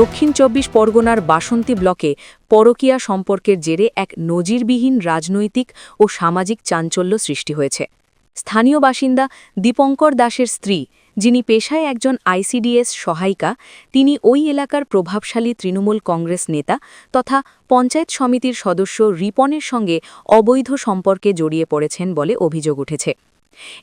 দক্ষিণ চব্বিশ পরগনার বাসন্তী ব্লকে পরকীয়া সম্পর্কের জেরে এক নজিরবিহীন রাজনৈতিক ও সামাজিক চাঞ্চল্য সৃষ্টি হয়েছে। স্থানীয় বাসিন্দা দীপঙ্কর দাসের স্ত্রী, যিনি পেশায় একজন আইসিডিএস সহায়িকা, তিনি ওই এলাকার প্রভাবশালী তৃণমূল কংগ্রেস নেতা তথা পঞ্চায়েত সমিতির সদস্য রিপনের সঙ্গে অবৈধ সম্পর্কে জড়িয়ে পড়েছেন বলে অভিযোগ উঠেছে।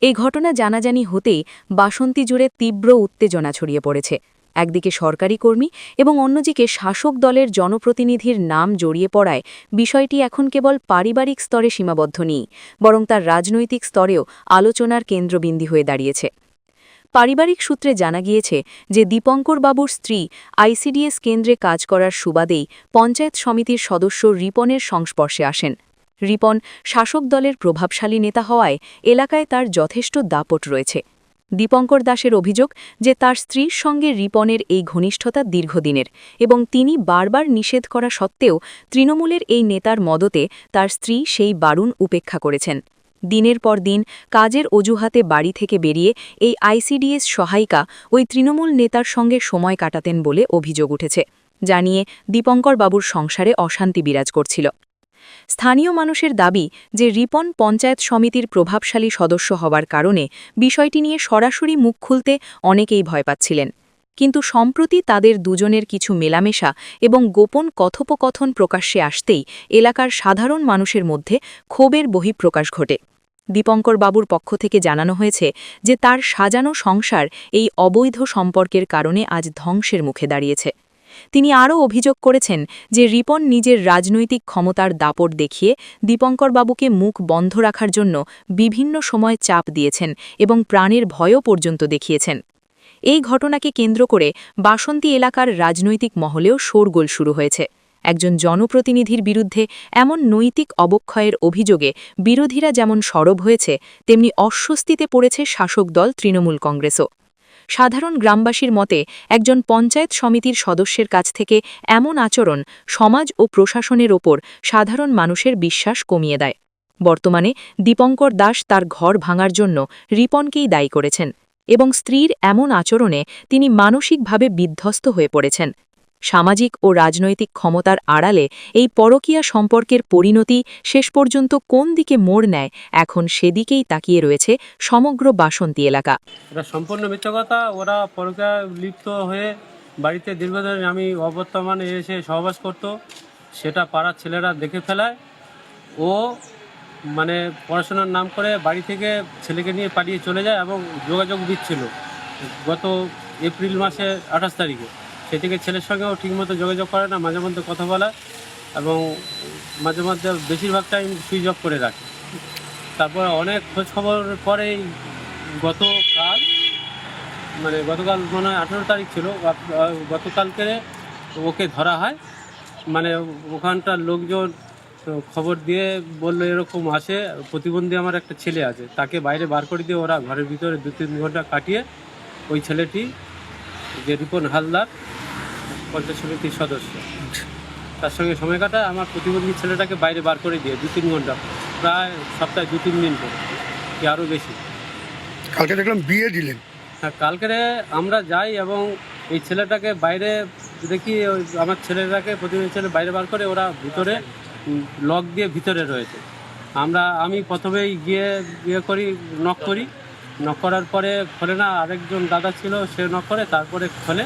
এই ঘটনা জানাজানি হতেই বাসন্তী জুড়ে তীব্র উত্তেজনা ছড়িয়ে পড়েছে। একদিকে সরকারি কর্মী এবং অন্যদিকে শাসক দলের জনপ্রতিনিধির নাম জড়িয়ে পড়ায়, বিষয়টি এখন কেবল পারিবারিক স্তরে সীমাবদ্ধ নেই, বরং তার রাজনৈতিক স্তরেও আলোচনার কেন্দ্রবিন্দু হয়ে দাঁড়িয়েছে। পারিবারিক সূত্রে জানা গিয়েছে যে দীপঙ্কর বাবুর স্ত্রী আইসিডিএস কেন্দ্রে কাজ করার সুবাদেই পঞ্চায়েত সমিতির সদস্য রিপনের সংস্পর্শে আসেন। রিপন শাসক দলের প্রভাবশালী নেতা হওয়ায় এলাকায় তার যথেষ্ট দাপট রয়েছে। দীপঙ্কর দাসের অভিযোগ যে তার স্ত্রীর সঙ্গে রিপনের এই ঘনিষ্ঠতা দীর্ঘদিনের এবং তিনি বারবার নিষেধ করা সত্ত্বেও তৃণমূলের এই নেতার মদতে তার স্ত্রী সেই বারুণ উপেক্ষা করেছেন। দিনের পর দিন কাজের অজুহাতে বাড়ি থেকে বেরিয়ে এই আইসিডিএস সহায়িকা ওই তৃণমূল নেতার সঙ্গে সময় কাটাতেন বলে অভিযোগ উঠেছে। জানিয়ে দীপঙ্কর বাবুর সংসারে অশান্তি বিরাজ করছিল। স্থানীয় মানুষের দাবি যে রিপন পঞ্চায়েত সমিতির প্রভাবশালী সদস্য হওয়ার কারণে বিষয়টি নিয়ে সরাসরি মুখ খুলতে অনেকেই ভয় পাচ্ছিলেন। কিন্তু সম্প্রতি তাদের দুজনের কিছু মেলামেশা এবং গোপন কথোপকথন প্রকাশ্যে আসতেই এলাকার সাধারণ মানুষের মধ্যে ক্ষোভের বহিঃপ্রকাশ ঘটে। দীপঙ্কর বাবুর পক্ষ থেকে জানানো হয়েছে যে তার সাজানো সংসার এই অবৈধ সম্পর্কের কারণে আজ ধ্বংসের মুখে দাঁড়িয়েছে। তিনি আরও অভিযোগ করেছেন যে রিপন নিজের রাজনৈতিক ক্ষমতার দাপট দেখিয়ে দীপঙ্কর বাবুকে মুখ বন্ধ রাখার জন্য বিভিন্ন সময় চাপ দিয়েছেন এবং প্রাণের ভয়ও পর্যন্ত দেখিয়েছেন। এই ঘটনাকে কেন্দ্র করে বাসন্তী এলাকার রাজনৈতিক মহলেও শোরগোল শুরু হয়েছে। একজন জনপ্রতিনিধির বিরুদ্ধে এমন নৈতিক অবক্ষয়ের অভিযোগে বিরোধীরা যেমন সরব হয়েছে, তেমনি অস্বস্তিতে পড়েছে শাসক দল তৃণমূল কংগ্রেসও। সাধারণ গ্রামবাসীর মতে একজন পঞ্চায়েত সমিতির সদস্যের কাছ থেকে এমন আচরণ সমাজ ও প্রশাসনের ওপর সাধারণ মানুষের বিশ্বাস কমিয়ে দেয়। বর্তমানে দীপঙ্কর দাস তার ঘর ভাঙার জন্য রিপনকেই দায়ী করেছেন এবং স্ত্রীর এমন আচরণে তিনি মানসিকভাবে বিধ্বস্ত হয়ে পড়েছেন। সামাজিক ও রাজনৈতিক ক্ষমতার আড়ালে এই পরকীয়া সম্পর্কের পরিণতি শেষ পর্যন্ত কোন দিকে মোড় নেয়, এখন সেদিকেই তাকিয়ে রয়েছে সমগ্র বাসন্তী এলাকা। এটা সম্পূর্ণ মিথ্যা কথা, ওরা পরকা লিপ্ত হয়ে বাড়িতে দীর্ঘদিন আমি অবর্তমানে এসে সহবাস করত, সেটা পাড়ার ছেলেরা দেখে ফেলায়। ও মানে পড়াশোনার নাম করে বাড়ি থেকে ছেলেকে নিয়ে পালিয়ে চলে যায় এবং যোগাযোগ দিচ্ছিল গত এপ্রিল মাসে আঠাশ তারিখে। সে থেকে ছেলের সঙ্গেও ঠিকমতো যোগাযোগ করে না, মাঝে মধ্যে কথা বলা এবং মাঝে মধ্যে বেশিরভাগ টাইম সুইচ অফ করে রাখে। তারপর অনেক খোঁজ খবর পরেই গতকাল মানে গতকাল মনে হয় আঠেরো তারিখ ছিল গতকালকে ওকে ধরা হয়। মানে ওখানটার লোকজন খবর দিয়ে বলল এরকম আসে প্রতিবন্ধী আমার একটা ছেলে আছে, তাকে বাইরে বার করে দিয়ে ওরা ঘরের ভিতরে দু তিন ঘণ্টা কাটিয়ে ওই ছেলেটি যে রিপন হালদার পঞ্চায়েত সমিতির সদস্য। তার সঙ্গে সময় কাটায় আমার প্রতিবন্ধী ছেলেটাকে বাইরে বার করে দিয়ে দু তিন ঘণ্টা প্রায় সপ্তাহে দু তিন দিন করে কি আরও বেশি। কালকে দেখলাম বিয়ে দিলেন। হ্যাঁ কালকেরে আমরা যাই এবং এই ছেলেটাকে বাইরে দেখি ওই আমার ছেলেটাকে প্রতিবন্ধী ছেলে বাইরে বার করে ওরা ভিতরে লক দিয়ে ভিতরে রয়েছে। আমরা আমি প্রথমেই গিয়ে ইয়ে করি নক করি। নক করার পরে খোলে না আরেকজন দাদা ছিল সে নক করে তারপরে খোলে।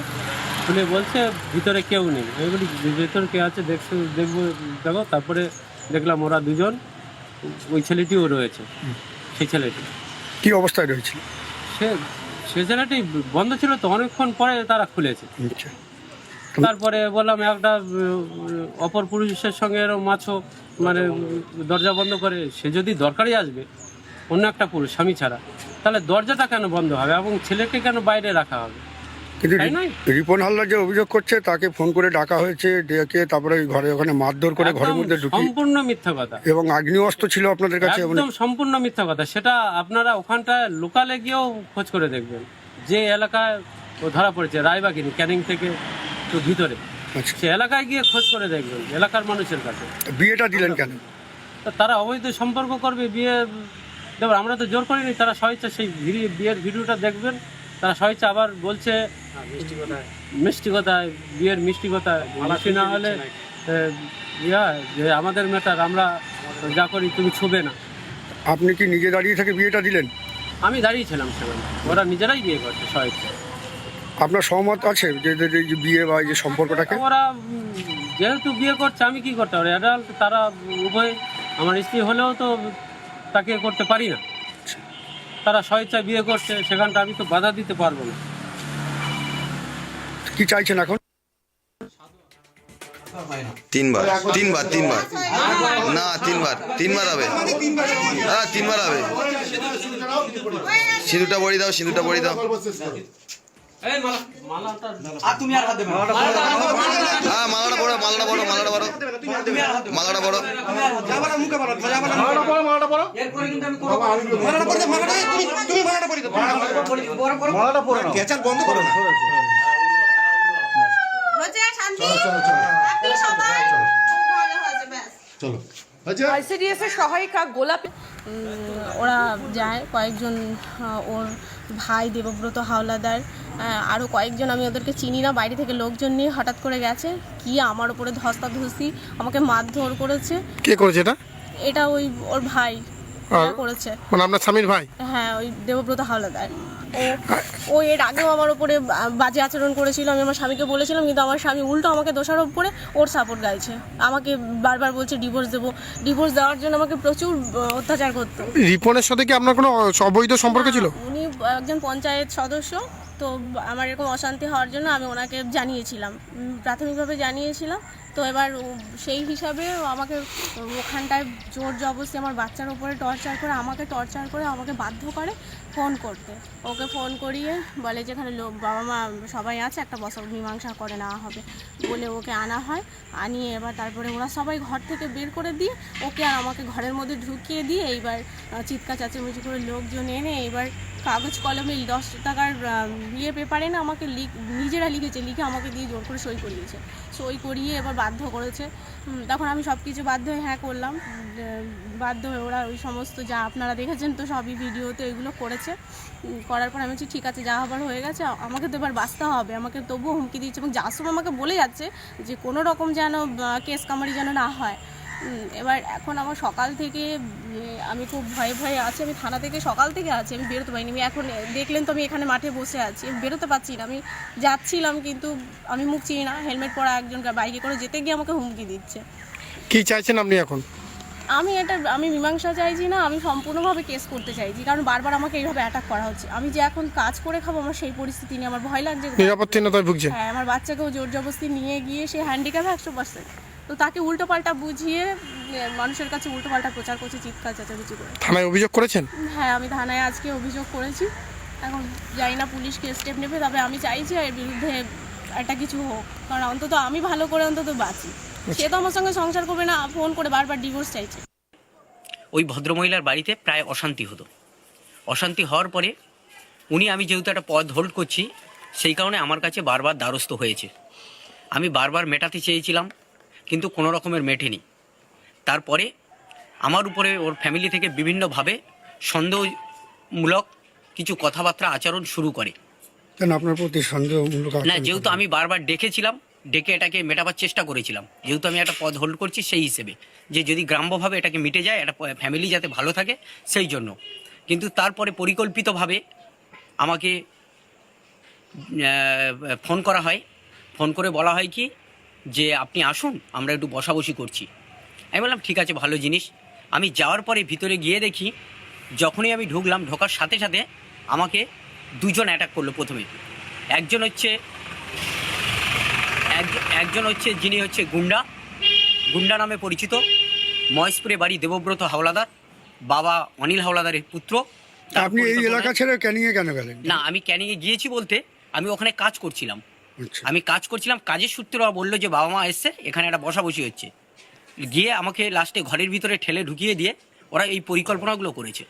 খুলে বলছে ভিতরে কেউ নেই। আমি বলি ভেতরে কে আছে? দেখছ দেখব দেখো। তারপরে দেখলাম ওরা দুজন ওই ছেলেটিও রয়েছে সেই ছেলেটি। কি অবস্থায় রয়েছে সে সে ছেলেটি বন্ধ ছিল তো অনেকক্ষণ পরে তারা খুলেছে। আচ্ছা। তারপরে বললাম একটা অপর পুরুষের সঙ্গে এরকম মাছও মানে দরজা বন্ধ করে সে যদি দরকারই আসবে অন্য একটা পুরুষ স্বামী ছাড়া। তাহলে দরজাটা কেন বন্ধ হবে এবং ছেলেকে কেন বাইরে রাখা হবে? কিন্তু রিপন হালদার যে অভিযোগ করছে তাকে ফোন করে ডাকা হয়েছে ডেকে তারপরে ঘরে ওখানে মারধর করে ঘরের মধ্যে ঢুকি সম্পূর্ণ মিথ্যা কথা। এবং আগ্নেয়াস্ত্র ছিল আপনাদের কাছে একদম সম্পূর্ণ মিথ্যা কথা। সেটা আপনারা ওখানটায় লোকালে গিয়েও খোঁজ করে দেখবেন। যে এলাকায় ও ধরা পড়েছে রায়বাগিনী ক্যানিং থেকে একটু ভিতরে। আচ্ছা। সে এলাকায় গিয়ে খোঁজ করে দেখবেন এলাকার মানুষের কাছে। বিয়েটা দিলেন কেন? তো তারা অবৈধ সম্পর্ক করবে বিয়ে দেখুন আমরা তো জোর করিনি তারা স্বেচ্ছা সেই ভিড়ি- বিয়ের ভিডিওটা দেখবেন। তারা সবাই আবার বলছে মিষ্টি কথা বিয়ের মিষ্টি কথায়। মিষ্টি না হলে ইয়া যে আমাদের ম্যাটার আমরা যা করি তুমি ছুবে না। আপনি কি নিজে দাঁড়িয়ে থেকে বিয়েটা দিলেন? আমি দাঁড়িয়েছিলাম সেখানে। ওরা নিজেরাই বিয়ে করছে সবাই আপনার সহমত আছে যে যে- বিয়ে বা এই যে সম্পর্কটাকে? ওরা যেহেতু বিয়ে করছে আমি কি করতে পারি? এটা তারা উভয়। আমার স্ত্রী হলেও তো তাকে করতে পারি না। তারা স্বেচ্ছায় বিয়ে করছে সেখানটা আমি তো বাধা দিতে পারব না। কি চাইছেন এখন? তিনবার তিনবার তিনবার। না তিনবার তিনবার হবে। হ্যাঁ তিনবার হবে। সিঁদুরটা বড়ি দাও সিঁদুরটা বড়ি দাও। হ্যাঁ মালাটা বড় মালাটা বড় মালাটা বড় মালাটা বড় সহায়িকা গোলাপ ওরা যায় কয়েকজন ওর ভাই দেবব্রত হাওলাদার আরও কয়েকজন আমি ওদেরকে চিনি না বাইরে থেকে লোকজন নিয়ে হঠাৎ করে গেছে। কি আমার উপরে ধস্তাধস্তি আমাকে মারধর করেছে। কে করেছে এটা? এটা ওই ওর ভাই আর- করেছে। মানে আপনার স্বামীর ভাই? হ্যাঁ ওই দেবব্রত হাওলাদার। ও ও এর আগেও আমার উপরে বাজে আচরণ করেছিল আমি আমার স্বামীকে বলেছিলাম কিন্তু আমার স্বামী উল্টো আমাকে দোষারোপ করে ওর সাপোর্ট গাইছে। আমাকে বারবার বলছে ডিভোর্স দেবো। ডিভোর্স দেওয়ার জন্য আমাকে প্রচুর অত্যাচার করতো। রিপনের সাথে কি আপনার কোনো অবৈধ সম্পর্ক ছিল? উনি একজন পঞ্চায়েত সদস্য। তো আমার এরকম অশান্তি হওয়ার জন্য আমি ওনাকে জানিয়েছিলাম। প্রাথমিকভাবে জানিয়েছিলাম। তো এবার সেই হিসাবে আমাকে ওখানটায় জোর জবরদস্তি আমার বাচ্চার উপরে টর্চার করে আমাকে টর্চার করে আমাকে বাধ্য করে ফোন করতে। ওকে ফোন করিয়ে বলে যে এখানে লোক বাবা মা সবাই আছে একটা বছর মীমাংসা করে নেওয়া হবে। বলে ওকে আনা হয় আনিয়ে এবার তারপরে ওরা সবাই ঘর থেকে বের করে দিয়ে ওকে আর আমাকে ঘরের মধ্যে ঢুকিয়ে দিয়ে এইবার আহ, চিৎকার চেঁচামেচি করে লোকজন এনে এবার কাগজ কলমে দশ টাকার বিয়ে পেপারে না আমাকে লিখ, নিজেরা লিখেছে, লিখে আমাকে দিয়ে জোর করে সই করিয়েছে। সই করিয়ে এবার বাধ্য করেছে। তখন আমি সব কিছু বাধ্য হয়ে হ্যাঁ করলাম। বাধ্য হয়ে ওরা ওই সমস্ত যা আপনারা দেখেছেন তো সবই ভিডিওতে এগুলো করেছে। করার পর আমি বলছি, ঠিক আছে, যা হবার হয়ে গেছে, আমাকে তো এবার বাঁচতে হবে, আমাকে তবুও হুমকি দিচ্ছে। এবং সময় আমাকে বলে যাচ্ছে যে, কোনো রকম যেন কেস কামারি যেন না হয়। এবার এখন আমার সকাল থেকে আমি খুব ভয়ে ভয়ে আছি আমি থানা থেকে সকাল থেকে আছি আমি বেরোতে পারিনি। আমি এখন দেখলেন তো আমি এখানে মাঠে বসে আছি আমি বেরোতে পারছি না আমি যাচ্ছিলাম কিন্তু আমি মুখ চিনি না হেলমেট পরা একজন বাইকে করে যেতে গিয়ে আমাকে হুমকি দিচ্ছে। কি চাইছেন আপনি এখন? আমি এটা আমি মীমাংসা চাইছি না আমি সম্পূর্ণভাবে কেস করতে চাইছি কারণ বারবার আমাকে এইভাবে অ্যাটাক করা হচ্ছে। আমি যে এখন কাজ করে খাব আমার সেই পরিস্থিতি নিয়ে আমার ভয় লাগছে। নিরাপত্তাহীনতায় হ্যাঁ আমার বাচ্চাকেও জোর জবরদস্তি নিয়ে গিয়ে সে হ্যান্ডিক্যাপ একশো পার্সেন্ট তো তাকে উল্টো পাল্টা বুঝিয়ে মানুষের কাছে উল্টো পাল্টা প্রচার করছে চিৎকার চেঁচামেচি করে। থানায় অভিযোগ করেছেন? হ্যাঁ আমি থানায় আজকে অভিযোগ করেছি। এখন জানি না পুলিশ কি স্টেপ নেবে তবে আমি চাইছি এর বিরুদ্ধে একটা কিছু হোক। কারণ অন্তত আমি ভালো করে অন্তত বাঁচি। সে তো আমার সঙ্গে সংসার করবে না ফোন করে বারবার ডিভোর্স চাইছে। ওই ভদ্রমহিলার বাড়িতে প্রায় অশান্তি হতো। অশান্তি হওয়ার পরে উনি আমি যেহেতু একটা পদ হোল্ড করছি সেই কারণে আমার কাছে বারবার দ্বারস্থ হয়েছে। আমি বারবার মেটাতে চেয়েছিলাম কিন্তু কোনো রকমের মেটেনি তারপরে আমার উপরে ওর ফ্যামিলি থেকে বিভিন্নভাবে সন্দেহমূলক কিছু কথাবার্তা আচরণ শুরু করে। কেন আপনার প্রতি সন্দেহমূলক না যেহেতু আমি বারবার ডেকেছিলাম ডেকে এটাকে মেটাবার চেষ্টা করেছিলাম। যেহেতু আমি একটা পদ হোল্ড করছি সেই হিসেবে। যে যদি গ্রাম্যভাবে এটাকে মিটে যায় একটা ফ্যামিলি যাতে ভালো থাকে সেই জন্য। কিন্তু তারপরে পরিকল্পিতভাবে আমাকে ফোন করা হয়। ফোন করে বলা হয় কি যে আপনি আসুন আমরা একটু বসাবসি করছি। আমি বললাম ঠিক আছে ভালো জিনিস। আমি যাওয়ার পরে ভিতরে গিয়ে দেখি যখনই আমি ঢুকলাম ঢোকার সাথে সাথে আমাকে দুজন অ্যাটাক করল প্রথমে। একজন হচ্ছে এক- একজন হচ্ছে যিনি হচ্ছে গুন্ডা। গুন্ডা নামে পরিচিত। মহেশপুরে বাড়ি দেবব্রত হাওলাদার। বাবা অনিল হাওলাদারের পুত্র। তার আপনি এই এলাকা ছেড়ে ক্যানিংয়ে কেন গেলেন? না আমি ক্যানিংয়ে গিয়েছি বলতে আমি ওখানে কাজ করছিলাম। আমি কাজ করছিলাম, কাজের সূত্রে ওরা বলল যে বাবা মা এসছে, এখানে একটা বসাবসি হচ্ছে। গিয়ে আমাকে লাস্টে ঘরের ভিতরে ঠেলে ঢুকিয়ে দিয়ে ওরা এই পরিকল্পনাগুলো করেছে।